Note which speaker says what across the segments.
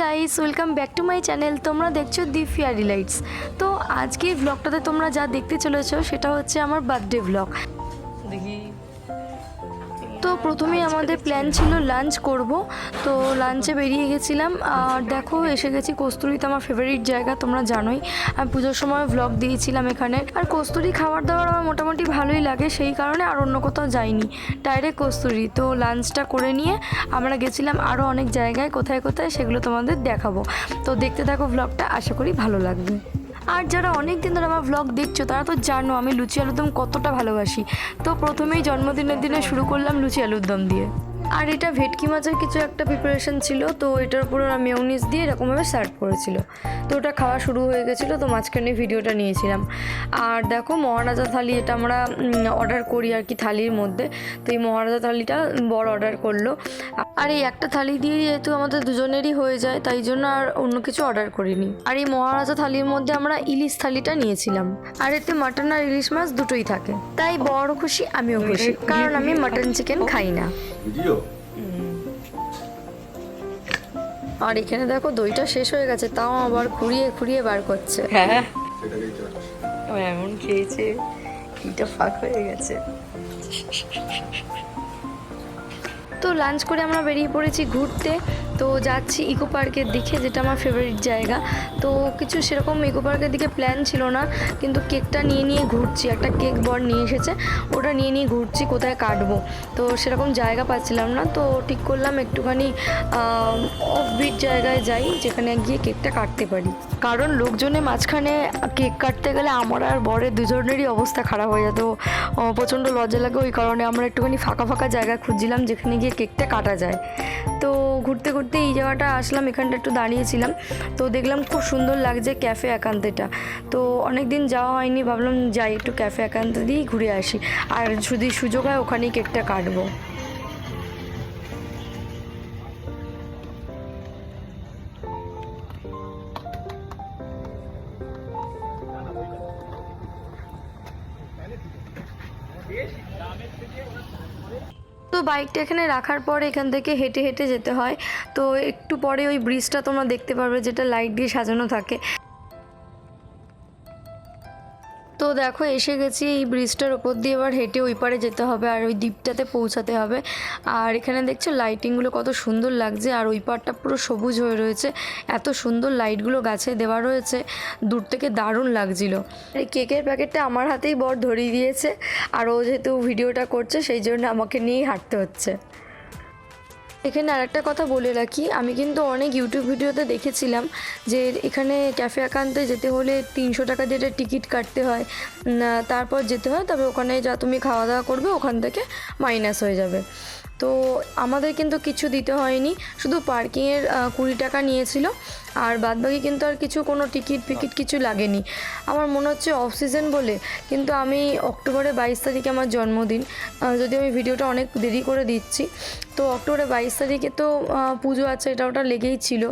Speaker 1: Guys welcome back to my channel তোমরা দেখছ দি ফিয়ারি lights তো আজকের ব্লগটাতে তোমরা যা দেখতে চলেছো, সেটা হচ্ছে আমার বার্থডে ব্লগ প্রথমেই আমাদের প্ল্যান ছিল লাঞ্চ করব। তো লাঞ্চে বেরিয়ে গেছিলাম। আর দেখো, এসে গেছি কস্তুরিতে, আমার ফেভারিট জায়গা, তোমরা জানোই। আমি পুজোর সময় ব্লগ দিয়েছিলাম এখানে। আর কস্তুরি খাবার দাবার আমার মোটামুটি ভালোই লাগে, সেই কারণে আর অন্য কোথাও যাইনি। ডাইরেক্ট কস্তুরি। তো লাঞ্চটা করে নিয়ে আমরা গেছিলাম আরও অনেক জায়গায়, কোথায় কোথায় সেগুলো তোমাদের দেখাবো। তো দেখতে থাকো ব্লগটা আশা করি ভালো লাগবে। আর যারা অনেক দিন ধরে আমার ব্লগ দেখছ, তারা তো জানো আমি লুচি আলুরদম কতটা ভালোবাসি। তো প্রথমেই জন্মদিনের দিনে শুরু করলাম লুচি আলুর দম দিয়ে। আর এটা ভেটকি মাছের কিছু একটা প্রিপারেশন ছিল, তো এটার উপর ওরা মেয়নিস দিয়ে এরকমভাবে সার্ভ করেছিল। তো ওটা খাওয়া শুরু হয়ে গেছিল, তো মাঝখানে ভিডিওটা নিয়েছিলাম। আর দেখো মহারাজা থালি এটা আমরা অর্ডার করি আর কি থালির মধ্যে। তো এই মহারাজা থালিটা বড় অর্ডার করল। আর এই একটা থালি দিয়ে যেহেতু আমাদের দুজনেরই হয়ে যায়, তাই জন্য আর অন্য কিছু অর্ডার করিনি। আর এই মহারাজা থালির মধ্যে আমরা ইলিশ থালিটা নিয়েছিলাম। আর এতে মাটন আর ইলিশ মাছ দুটোই থাকে। তাই বড় খুশি, আমিও খুশি। কারণ আমি মাটন চিকেন খাই না।
Speaker 2: ভিডিও
Speaker 1: আর এখানে দেখো দইটা শেষ হয়ে গেছে তাও আবার খুঁড়িয়ে খুঁড়িয়ে বার করছে।
Speaker 3: হ্যাঁ ও এমন খেয়েছে কিটা ফাঁক হয়ে গেছে।
Speaker 1: তো লাঞ্চ করে আমরা বেরিয়ে পড়েছি ঘুরতে। তো যাচ্ছি ইকো পার্কের দিকে, যেটা আমার ফেভারিট জায়গা। তো কিছু সেরকম ইকো পার্কের দিকে প্ল্যান ছিল না, কিন্তু কেকটা নিয়ে নিয়ে ঘুরছি। একটা কেক বর নিয়ে এসেছে, ওটা নিয়ে নিয়ে ঘুরছি, কোথায় কাটবো? তো সেরকম জায়গা পাচ্ছিলাম না, তো ঠিক করলাম একটুখানি অফ বিট জায়গায় যাই, যেখানে গিয়ে কেকটা কাটতে পারি। কারণ লোকজনের মাঝখানে কেক কাটতে গেলে আমার আর বরের দুজনেরই অবস্থা খারাপ হয়ে যেত। প্রচণ্ড লজ্জা লাগে, ওই কারণে আমরা একটুখানি ফাঁকা ফাঁকা জায়গা খুঁজছিলাম, যেখানে গিয়ে কেকটা কাটা যায়। তো ঘুরতে ঘুরতে এই জায়গাটা আসলাম, এখানটা একটু দাঁড়িয়েছিলাম। তো দেখলাম খুব সুন্দর লাগছে ক্যাফে একান্তেটা। তো অনেক দিন যাওয়া হয়নি, ভাবলাম যাই একটু ক্যাফে একান্ত দিয়েই ঘুরে আসি। আর যদি সুযোগ হয় ওখানেই কেকটা কাটবো। বাইকটা এখানে রাখার পর এখান থেকে হেঁটে হেঁটে যেতে হয়। তো একটু পরে ওই ব্রিজটা তোমরা দেখতে পারবে, যেটা লাইট দিয়ে সাজানো থাকে। তো দেখো, এসে গেছি এই ব্রিজটার ওপর দিয়ে, এবার হেঁটে ওই পারে যেতে হবে আর ওই দ্বীপটাতে পৌঁছাতে হবে। আর এখানে দেখছ লাইটিংগুলো কত সুন্দর লাগছে, আর ওই পারটা পুরো সবুজ হয়ে রয়েছে। এত সুন্দর লাইটগুলো গাছে দেওয়া রয়েছে, দূর থেকে দারুণ লাগছিল। এই কেকের প্যাকেটটা আমার হাতেই বর ধরিয়ে দিয়েছে, আর ও যেহেতু ভিডিওটা করছে, সেই জন্য আমাকে নিয়েই হাঁটতে হচ্ছে। এখানে আরেকটা কথা বলে রাখি। আমি কিন্তু অনেক ইউটিউব ভিডিওতে দেখেছিলাম যে এখানে ক্যাফে একান্তে যেতে হলে তিনশো টাকা যেটা টিকিট কাটতে হয়। তারপর যেতে হয়, তবে ওখানে যা তুমি খাওয়া দাওয়া করবে, ওখান থেকে মাইনাস হয়ে যাবে। তো আমাদের কিন্তু কিছু দিতে হয়নি, শুধু পার্কিংয়ের কুড়ি টাকা নিয়েছিল। আর বাদবাকি কিন্তু আর কিছু কোনো টিকিট ফিকিট কিছু লাগেনি। আমার মনে হচ্ছে অফ সিজন বলে, কিন্তু আমি অক্টোবরের বাইশ তারিখে আমার জন্মদিন। যদি আমি ভিডিওটা অনেক দেরি করে দিচ্ছি তো অক্টোবরের বাইশ তারিখে তো পুজো আছে, এটা ওটা লেগেই ছিল।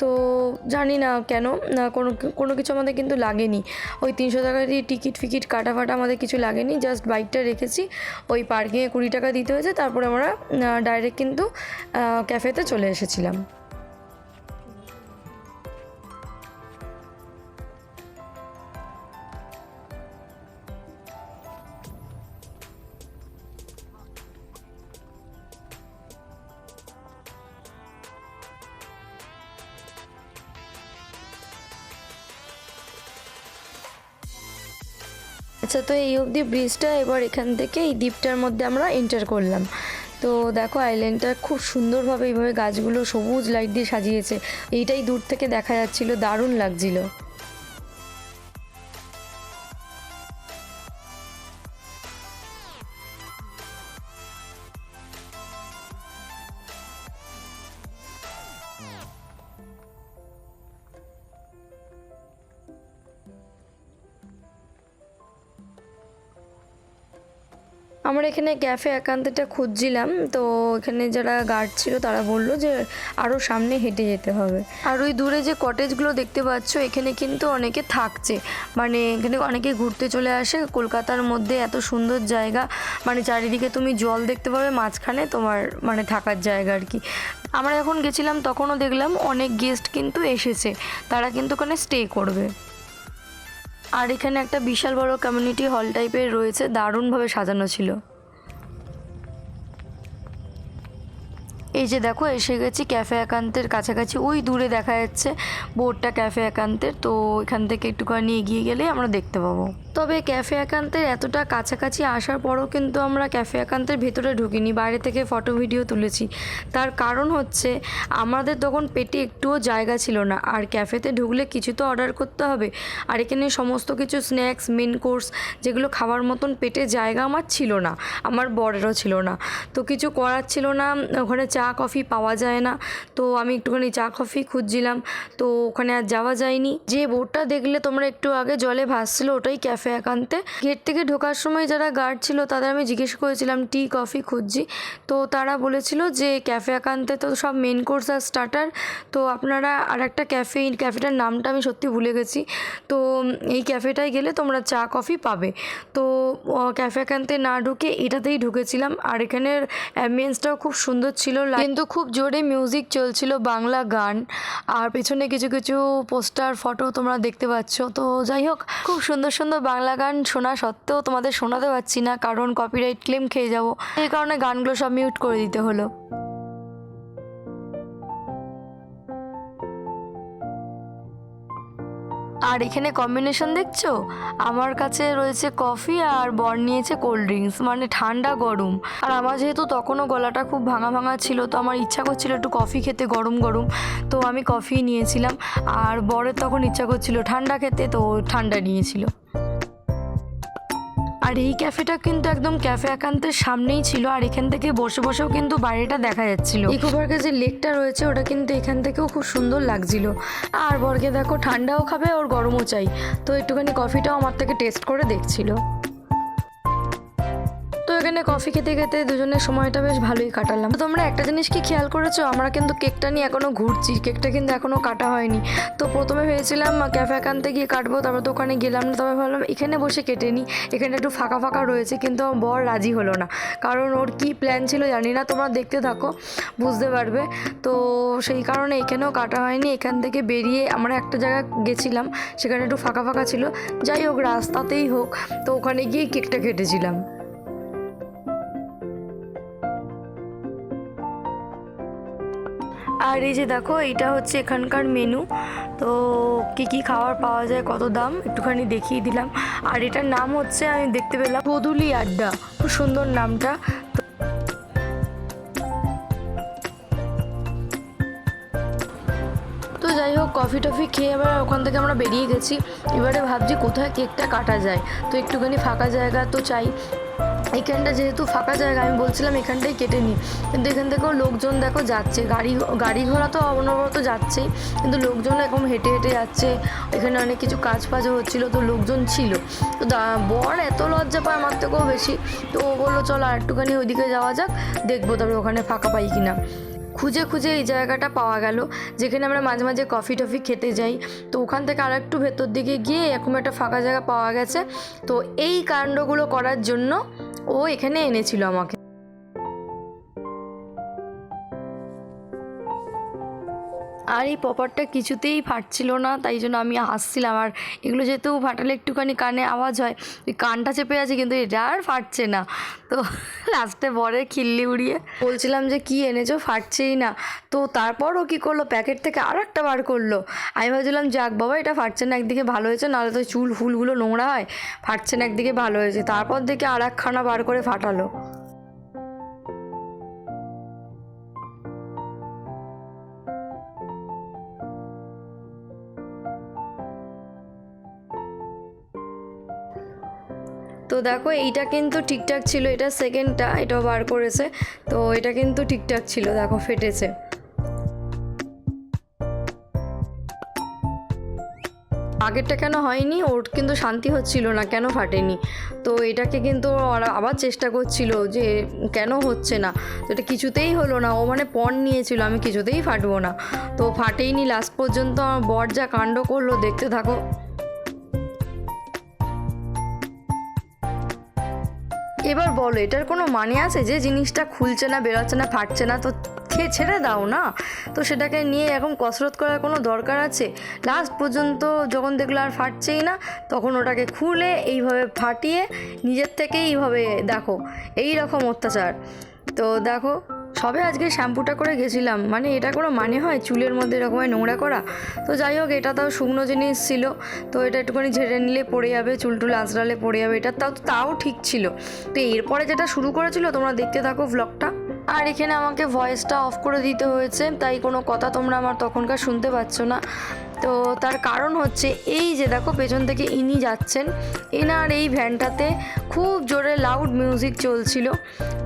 Speaker 1: তো জানি না কেন কোনো কোনো কিছু আমাদের কিন্তু লাগেনি। ওই তিনশো টাকা দিয়ে টিকিট ফিকিট কাটা ফাটা আমাদের কিছু লাগেনি জাস্ট বাইকটা রেখেছি। ওই পার্কিংয়ে কুড়ি টাকা দিতে হয়েছে, তারপরে আমরা ডাইরেক্ট কিন্তু ক্যাফেতে চলে এসেছিলাম। আচ্ছা তো এই অবধি ব্রিজটা এবার এখান থেকে এই দ্বীপটার মধ্যে আমরা এন্টার করলাম। তো দেখো আইল্যান্ডটা খুব সুন্দরভাবে এইভাবে গাছগুলো সবুজ লাইট দিয়ে সাজিয়েছে। এইটাই দূর থেকে দেখা যাচ্ছিল, দারুণ লাগছিল। আমরা এখানে ক্যাফে একান্তটা খুঁজছিলাম, তো এখানে যারা গার্ড ছিল তারা বলল যে আরও সামনে হেঁটে যেতে হবে। আর ওই দূরে যে কটেজগুলো দেখতে পাচ্ছ, এখানে কিন্তু অনেকে থাকছে। মানে এখানে অনেকে ঘুরতে চলে আসে, কলকাতার মধ্যে এত সুন্দর জায়গা মানে চারিদিকে তুমি জল দেখতে পাবে, মাঝখানে তোমার মানে থাকার জায়গা আর কি। আমরা যখন গেছিলাম তখনও দেখলাম অনেক গেস্ট কিন্তু এসেছে, তারা কিন্তু ওখানে স্টে করবে। আর এখানে একটা বিশাল বড় কমিউনিটি হল টাইপের রয়েছে দারুণভাবে সাজানো ছিল। এই যে দেখো, এসে গেছি ক্যাফে একান্তের কাছাকাছি। ওই দূরে দেখা যাচ্ছে বোর্ডটা ক্যাফে একান্তের তো এখান থেকে একটুখানি এগিয়ে গেলে আমরা দেখতে পাবো। তবে ক্যাফে একান্তের এতটা কাছাকাছি আসার পরও কিন্তু আমরা ক্যাফে একান্তের ভেতরে ঢুকিনি, বাইরে থেকে ফটো ভিডিও তুলেছি। তার কারণ হচ্ছে, আমাদের তখন পেটে একটুও জায়গা ছিল না। আর ক্যাফেতে ঢুকলে কিছু তো অর্ডার করতে হবে। আর এখানে সমস্ত কিছু স্ন্যাক্স মেন কোর্স যেগুলো খাওয়ার মতন পেটে জায়গা আমার ছিল না। আমার বরেরও ছিল না। তো কিছু করার ছিল না। ওখানে চা কফি পাওয়া যায় না। তো আমি একটুখানি চা কফি খুঁজছিলাম, তো ওখানে আর যাওয়া যায়নি। যে বোটটা দেখলে তোমরা একটু আগে জলে ভাসছিল ওটাই ক্যাফে একান্তে। গেট থেকে ঢোকার সময় যারা গার্ড ছিল তাদের আমি জিজ্ঞেস করেছিলাম, টি কফি খুঁজছি? তো তারা বলেছিল যে ক্যাফে একান্তে তো সব মেন কোর্স আর স্টার্টার। তো আপনারা আর একটা ক্যাফে, ক্যাফেটার নামটা আমি সত্যি ভুলে গেছি। তো এই ক্যাফেটায় গেলে তোমরা চা কফি পাবে। তো ক্যাফে একান্তে না ঢুকে এটাতেই ঢুকেছিলাম। আর এখানের অ্যাম্বিয়েন্সটাও খুব সুন্দর ছিল কিন্তু খুব জোরে মিউজিক চলছিল বাংলা গান। আর পেছনে কিছু কিছু পোস্টার ফটো তোমরা দেখতে পাচ্ছ। তো যাই হোক, খুব সুন্দর সুন্দর বাংলা গান শোনা সত্ত্বেও তোমাদের শোনাতে পারছি না, কারণ কপিরাইট ক্লেম খেয়ে যাব। এই কারণে গানগুলো সব মিউট করে দিতে হলো। আর এখানে কম্বিনেশন দেখছ? আমার কাছে রয়েছে কফি আর বর নিয়েছে কোল্ড ড্রিঙ্কস মানে ঠান্ডা গরম। আর আমার যেহেতু তখনও গলাটা খুব ভাঙা ভাঙা ছিল, তো আমার ইচ্ছা করছিল একটু কফি খেতে গরম গরম, তো আমি কফি নিয়েছিলাম। আর বরের তখন ইচ্ছা করছিল ঠান্ডা খেতে, তো ঠান্ডা নিয়েছিল। আর এই ক্যাফেটা কিন্তু একদম ক্যাফে একান্তের সামনেই ছিল, আর এখান থেকে বসে বসেও কিন্তু বাইরেটা দেখা যাচ্ছিল। ইকো পার্কে যে লেকটা রয়েছে, ওটা কিন্তু এখান থেকেও খুব সুন্দর লাগছিল। আর বর্গে দেখো, ঠান্ডাও খাবে ওর গরমও চাই। তো একটুখানি কফিটাও আমার থেকে টেস্ট করে দেখছিল। তো এখানে কফি খেতে খেতে দুজনের সময়টা বেশ ভালোই কাটালাম। তো তোমরা একটা জিনিস কি খেয়াল করেছ? আমরা কিন্তু কেকটা নিয়ে এখনও ঘুরছি। কেকটা কিন্তু এখনও কাটা হয়নি। তো প্রথমে ভেবেছিলাম ক্যাফে কানতে গিয়ে কাটবো, তারপর তো ওখানে গেলাম না। তবে ভাবলাম এখানে বসে কেটে নিই। এখানে একটু ফাঁকা ফাঁকা রয়েছে, কিন্তু আমার বর রাজি হলো না। কারণ ওর কি প্ল্যান ছিল জানি না, তোমরা দেখতে থাকো, বুঝতে পারবে। তো সেই কারণে এখানেও কাটা হয়নি। এখান থেকে বেরিয়ে আমরা একটা জায়গা গেছিলাম, সেখানে একটু ফাঁকা ফাঁকা ছিল। যাই হোক, রাস্তাতেই হোক, তো ওখানে গিয়ে কেকটা কেটেছিলাম। আর এই যে দেখো, এইটা হচ্ছে এখানকার মেনু তো কি কি খাবার পাওয়া যায়, কত দাম, একটুখানি দেখিয়ে দিলাম। আর এটার নাম হচ্ছে, আমি দেখতে পেলাম, বদুলি আড্ডা। খুব সুন্দর নামটা। তো যাই হোক কফি টফি খেয়ে এবার ওখান থেকে আমরা বেরিয়ে গেছি। এবারে ভাবছি কোথায় কেকটা কাটা যায়। তো একটুখানি ফাঁকা জায়গা তো চাই। এখানটা যেহেতু ফাঁকা জায়গা, আমি বলছিলাম এখানটাই কেটে নিই। কিন্তু এখান থেকেও লোকজন দেখো যাচ্ছে। গাড়ি গাড়ি ঘোড়া তো অনবরত যাচ্ছেই কিন্তু লোকজন এখন হেঁটে হেঁটে যাচ্ছে। এখানে অনেক কিছু কাজ ফাজও হচ্ছিল, তো লোকজন ছিল। তো বর এত লজ্জা পায় আমার থেকেও বেশি। তো ও বলল, চলো আর একটুখানি ওইদিকে যাওয়া যাক, দেখব তবে ওখানে ফাঁকা পাই কিনা। খুঁজে খুঁজে এই জায়গাটা পাওয়া গেল, যেখানে আমরা মাঝে মাঝে কফি টফি খেতে যাই। তো ওখান থেকে আর একটু ভেতর দিকে গিয়ে এরকম একটা ফাঁকা জায়গা পাওয়া গেছে। তো এই কাণ্ডগুলো করার জন্য ও এখানে এনেছিল আমাকে। আর এই পপারটা কিছুতেই ফাটছিল না, তাই জন্য আমি হাসছিলাম। আর এগুলো যেহেতু ফাটালে একটুখানি কানে আওয়াজ হয় ওই কানটা চেপে আছে কিন্তু এটা আর ফাটছে না। তো লাস্টে বরে খিল্লি উড়িয়ে বলছিলাম যে, কি এনেছো? ফাটছেই না। তো তারপর ও কী করল? প্যাকেট থেকে আর একটা বার করল। আমি ভাবছিলাম, যাক বাবা, এটা ফাটছে না, একদিকে ভালো হয়েছে, নাহলে তো চুল, ফুলগুলো নোংরা হয়, ফাটছে না, একদিকে ভালো হয়েছে। তারপর দেখে আর একখানা বার করে ফাটালো। তো দেখো, এইটা কিন্তু ঠিকঠাক ছিল, এটা সেকেন্ডটা এটাও বার করেছে। তো এটা কিন্তু ঠিকঠাক ছিল, দেখো, ফেটেছে। আগেরটা কেন হয়নি? ওর কিন্তু শান্তি হচ্ছিল না, কেন ফাটেনি? তো এটাকে কিন্তু আবার চেষ্টা করছিল যে কেন হচ্ছে না। তো এটা কিছুতেই হলো না, ও মানে পণ নিয়েছিল, আমি কিছুতেই ফাটবো না। তো ফাটেইনি লাস্ট পর্যন্ত আমার বর যা কাণ্ড করল, দেখতে থাকো। এবার বলো, এটার কোনো মানে আছে যে জিনিসটা খুলছে না, বেরোচ্ছে না, ফাটছে না? তো খেয়ে ছেড়ে দাও না। তো সেটাকে নিয়ে এখন কসরত করার কোনো দরকার আছে? লাস্ট পর্যন্ত যখন দেখল আর ফাটছেই না, তখন ওটাকে খুলে এইভাবে ফাটিয়ে নিজের থেকেই এইভাবে দেখো। এই রকম অত্যাচার। তো দেখো সবে আজকে শ্যাম্পুটা করে গেছিলাম। মানে এটা কোনো মানে হয়? চুলের মধ্যে এরকম নোংরা করা? তো যাই হোক, এটা তাও শুকনো জিনিস ছিল। তো এটা একটুখানি ঝেড়ে নিলে পড়ে যাবে, চুল টুল আঁচড়ালে পড়ে যাবে। এটা তাও তাও ঠিক ছিল। তো এরপরে যেটা শুরু করেছিল, তোমরা দেখতে থাকো ব্লগটা আর এখানে আমাকে ভয়েসটা অফ করে দিতে হয়েছে, তাই কোনো কথা তোমরা আমার তখনকার শুনতে পাচ্ছ না। তো তার কারণ হচ্ছে এই যে দেখো, পেছন থেকে ইনি যাচ্ছেন। এনার এই ভ্যানটাতে খুব জোরে লাউড মিউজিক চলছিল।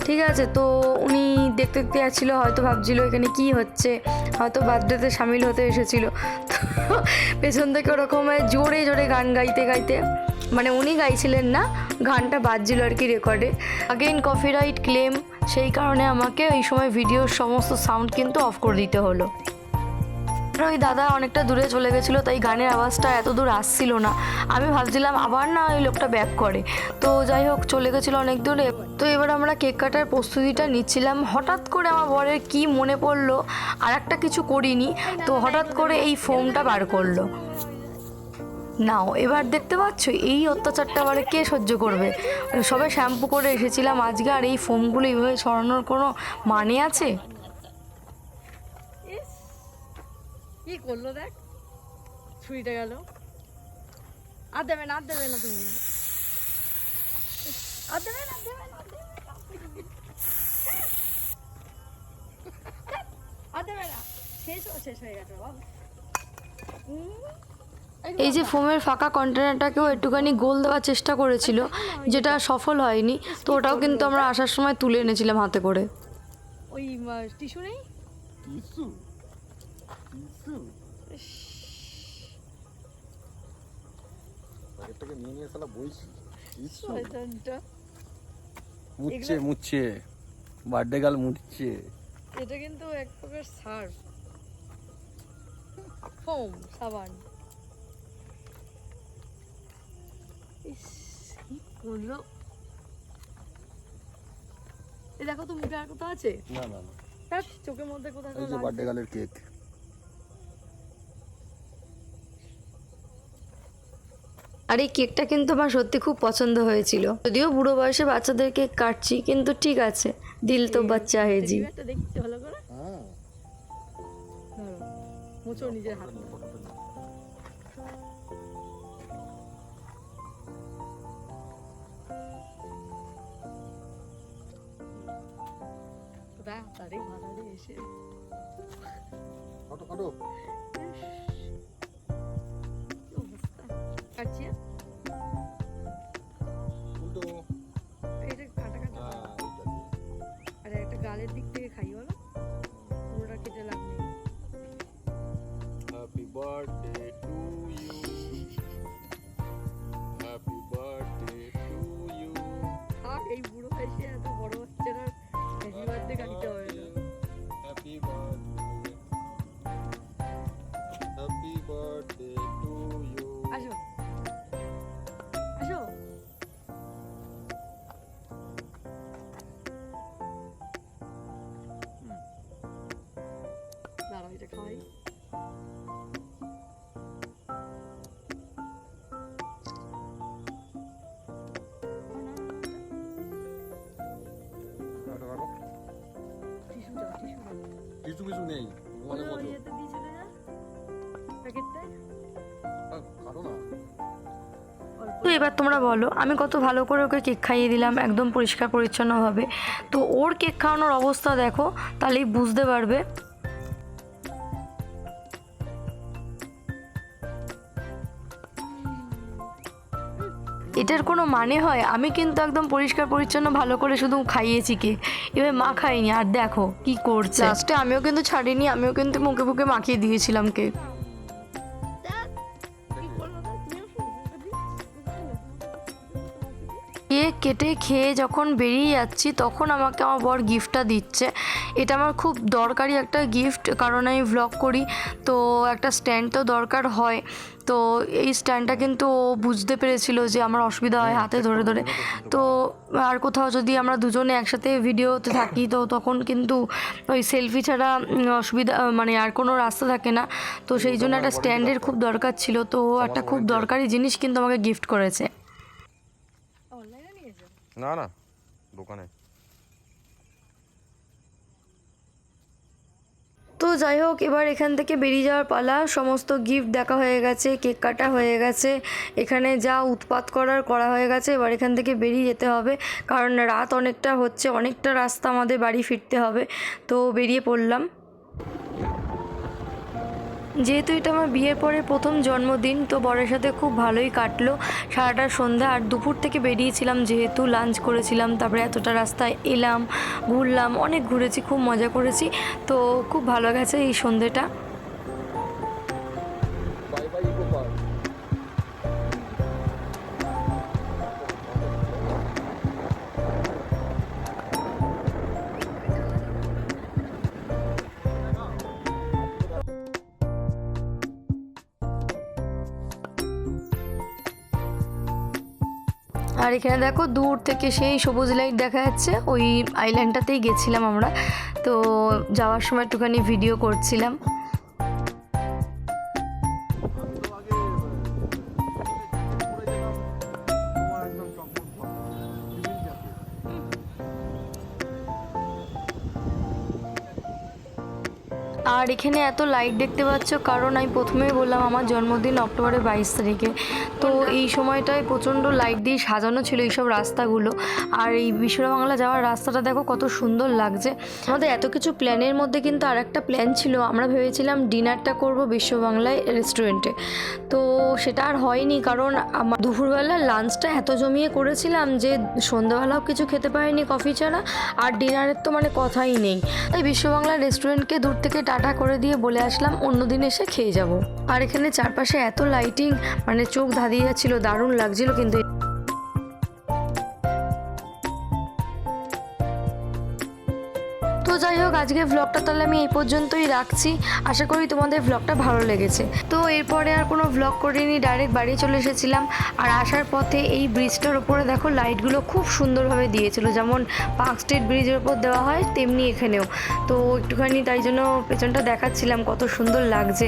Speaker 1: ঠিক আছে, তো উনি দেখতে দেখতে যাচ্ছিল, হয়তো ভাবছিল এখানে কি হচ্ছে, হয়তো বার্থডেতে সামিল হতে এসেছিল। তো পেছন থেকে ওরকম জোরে জোরে গান গাইতে গাইতে মানে উনি গাইছিলেন না, গানটা বাজছিল আর কি রেকর্ডে আগেইন কপিরাইট ক্লেম সেই কারণে আমাকে ওই সময় ভিডিওর সমস্ত সাউন্ড কিন্তু অফ করে দিতে হলো। আর ওই দাদা অনেকটা দূরে চলে গেছিল, তাই গানের আওয়াজটা এত দূর আসছিল না। আমি ভাবছিলাম আবার না ওই লোকটা ব্যাক করে। তো যাই হোক, চলে গেছিল অনেক দূরে। তো এবার আমরা কেক কাটার প্রস্তুতিটা নিচ্ছিলাম। হঠাৎ করে আমার বরের কি মনে পড়ল আর একটা কিছু করিনি, তো হঠাৎ করে এই ফোমটা বার করল। নাও, এবার দেখতে পাচ্ছ, এই অত্যাচারটা আবার কে সহ্য করবে? সবে শ্যাম্পু করে এসেছিলাম আজকে, আর এই ফোমগুলো এইভাবে ছড়ানোর কোনো মানে আছে?
Speaker 3: কি করল দেখ? ছুরিটা গেল। আর দেবে না আর দেবে না তুমি। আর দেবে না দেবে না আর দেবে না, আর দেবে না। শেষ শেষ হয়ে গেছে বাবা।
Speaker 1: এই যে ফোমের ফাঁকা কন্টেনারটাকেও একটুখানি গোল দেওয়ার চেষ্টা করেছিল যেটা সফল হয়নি। তো ওটাও কিন্তু আমরা আসার সময় তুলে এনেছিলাম হাতে করে।
Speaker 3: ওই টিস্যু নেই?
Speaker 2: প্যাকেটটাকে নিয়ে নিয়ে সালা বইছি মুচ্ছে মুচ্ছে। বার্থডে গাল মুচ্ছে
Speaker 3: এটা কিন্তু এক প্রকার সার্ফ ফোম সাবান। ইস, কি করল? এই দেখো তো মুখে আর কোথাও আছে?
Speaker 2: না না না।
Speaker 3: চোখের মধ্যে কোথাও
Speaker 2: বার্থডে গালের কেক।
Speaker 1: আর এই কেকটা কিন্তু আমার সত্যি খুব পছন্দ হয়েছিল। যদিও বুড়ো বয়সে বাচ্চাদের কেক কাটছি কিন্তু ঠিক আছে দিল তো বাচ্চা হেজি
Speaker 3: একটা কাটছি। এটা কাটা কাটা।
Speaker 2: হ্যাঁ।
Speaker 3: আর একটা গালের দিক থেকে খাই বলো। পুরোটা কেটে লাগবে
Speaker 2: হ্যাপি বার্থডে টু ইউ কিছু কিছু নেই মানে কত
Speaker 1: তো এবার তোমরা বলো আমি কত ভালো করে ওকে কেক খাইয়ে দিলাম একদম পরিষ্কার পরিচ্ছন্নভাবে। তো ওর কেক খাওয়ানোর অবস্থা দেখো তাহলেই বুঝতে পারবে। এটার কোনো মানে হয়? আমি কিন্তু একদম পরিষ্কার, পরিচ্ছন্ন, ভালো করে শুধু খাইয়েছি কে। এবার মা খাইনি আর দেখো কি করছে। লাস্টে আমিও কিন্তু ছাড়িনি, আমিও কিন্তু মুখে মুখে মাখিয়ে দিয়েছিলাম কেক কেটে খেয়ে যখন বেরিয়ে যাচ্ছি তখন আমাকে আমার বর গিফটটা দিচ্ছে। এটা আমার খুব দরকারি একটা গিফট কারণ আমি ভ্লগ করি তো একটা স্ট্যান্ড তো দরকার হয়। তো এই স্ট্যান্ডটা কিন্তু ও বুঝতে পেরেছিল যে আমার অসুবিধা হয় হাতে ধরে ধরে। তো আর কোথাও যদি আমরা দুজনে একসাথে ভিডিওতে থাকি তো তখন কিন্তু ওই সেলফি ছাড়া অসুবিধা মানে আর কোনো রাস্তা থাকে না। তো সেই জন্য একটা স্ট্যান্ডের খুব দরকার ছিল। তো ও একটা খুব দরকারি জিনিস কিন্তু আমাকে গিফট করেছে।
Speaker 2: না না, দোকানে।
Speaker 1: তো যাই হোক, এবার এখান থেকে বেরিয়ে যাওয়ার পালা। সমস্ত গিফট দেখা হয়ে গেছে কেক কাটা হয়ে গেছে। এখানে যা উৎপাত করার করা হয়ে গেছে, এবার এখান থেকে বেরিয়ে যেতে হবে। কারণ রাত অনেকটা হচ্ছে, অনেকটা রাস্তা আমাদের বাড়ি ফিরতে হবে। তো বেরিয়ে পড়লাম। যেহেতু এটা আমার বিয়ের পরে প্রথম জন্মদিন, তো বরের সাথে খুব ভালোই কাটলো। সারাটা সন্ধ্যা আর দুপুর থেকে বেরিয়েছিলাম যেহেতু লাঞ্চ করেছিলাম, তারপরে এতটা রাস্তায় এলাম, ঘুরলাম, অনেক ঘুরেছি, খুব মজা করেছি। তো খুব ভালো গেছে এই সন্ধ্যেটা। আর এখানে দেখো দূর থেকে সেই সবুজ লাইট দেখা যাচ্ছে। ওই আইল্যান্ডটাতেই গেছিলাম আমরা। তো যাওয়ার সময় একটুখানি ভিডিও করছিলাম। আর এখানে এত লাইট দেখতে পাচ্ছ, কারণ আমি প্রথমেই বললাম আমার জন্মদিন অক্টোবরের বাইশ তারিখে। তো এই সময়টায় প্রচণ্ড লাইট দিয়ে সাজানো ছিল এইসব রাস্তাগুলো। আর এই বিশ্ববাংলা যাওয়ার রাস্তাটা দেখো কত সুন্দর লাগছে। আমাদের এত কিছু প্ল্যানের মধ্যে কিন্তু আর একটা প্ল্যান ছিল। আমরা ভেবেছিলাম ডিনারটা করব বিশ্ববাংলায় রেস্টুরেন্টে তো সেটা আর হয়নি, কারণ আমার দুপুরবেলা লাঞ্চটা এত জমিয়ে করেছিলাম যে সন্ধ্যাবেলাও কিছু খেতে পারিনি কফি ছাড়া। আর ডিনারের তো মানে কথাই নেই। তাই বিশ্ববাংলা রেস্টুরেন্টকে দূর থেকে টাটা করে দিয়ে বলে আসলাম, অন্য দিন এসে খেয়ে যাব। আর এখানে চারপাশে এত লাইটিং মানে চোখ ধাঁধিয়ে যাচ্ছিল দারুণ লাগছিল কিন্তু তো যাই হোক আজকে ভ্লগটা তাহলে আমি এই পর্যন্তই রাখছি। আশা করি তোমাদের ভ্লগটা ভালো লেগেছে। তো এরপরে আর কোনো ভ্লগ করিনি ডাইরেক্ট বাড়ি চলে এসেছিলাম। আর আসার পথে এই ব্রিজটার ওপরে দেখো লাইটগুলো খুব সুন্দরভাবে দিয়েছিল। যেমন পার্ক স্ট্রিট ব্রিজের ওপর দেওয়া হয়, তেমনি এখানেও। তো একটুখানি তাই জন্য পেছনটা দেখাচ্ছিলাম, কত সুন্দর লাগছে।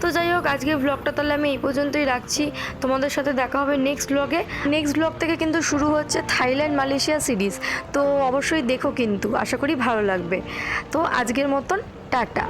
Speaker 1: তো যাই হোক আজকে ভ্লগটা তাহলে আমি এই পর্যন্তই রাখছি। তোমাদের সাথে দেখা হবে নেক্সট ব্লগে নেক্সট ব্লগ থেকে কিন্তু শুরু হচ্ছে থাইল্যান্ড মালয়েশিয়া সিরিজ তো অবশ্যই দেখো কিন্তু। আশা করি ভালো লাগবে। তো আজকের মতন টাটা।